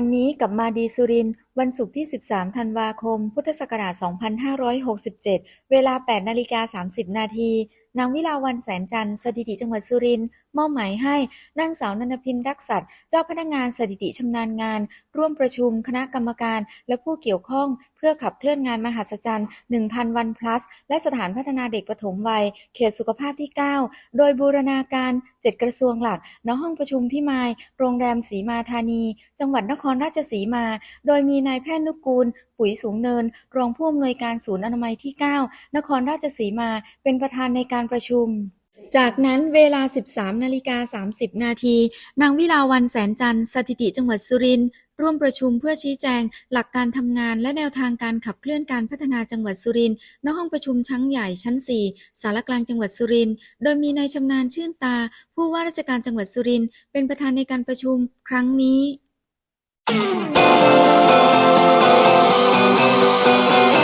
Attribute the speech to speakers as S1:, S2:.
S1: วันนี้กับมาดีสุริน วันศุกร์ที่ 13 ธันวาคม พุทธศักราช 2567 เวลา 8 นาฬิกา 30 นาที นางวิลาวันแสนจันทร์สถิติจังหวัดสุรินทร์มอบหมายให้นางสาวนันทพินรักษัตริย์เจ้าพนักงานสถิติชำนาญงาน ร่วมประชุมคณะกรรมการและผู้เกี่ยวข้องเพื่อขับเคลื่อนงานมหัศจรรย์ 1,000 วัน plus และสถานพัฒนาเด็กปฐมวัย เขตสุขภาพที่ 9 โดยบูรณาการ 7 กระทรวงหลัก ณ ห้องประชุมพิมาย โรงแรมศรีมาธานี จังหวัดนครราชสีมา โดยมีนายแพทย์นุกูล ปุ๋ยสูงเนิน รองผู้อำนวยการศูนย์อนามัยที่ 9 นครราชสีมา เป็นประธานในการประชุมจากนั้นเวลา 13 นาฬิกา 30 นาที นางวิลาวันแสนจันทร์สถิติจังหวัดสุรินทร์ร่วมประชุมเพื่อชี้แจง หลักการทำงานและแนวทางการขับเคลื่อนการพัฒนาจังหวัดสุรินทร์ณห้องประชุมชั้นใหญ่ชั้น 4 สารกลางจังหวัดสุรินทร์โดยมีนายชำนาญชื่นตา ผู้ว่าราชการจังหวัดสุรินทร์เป็นประธานในการประชุมครั้งนี้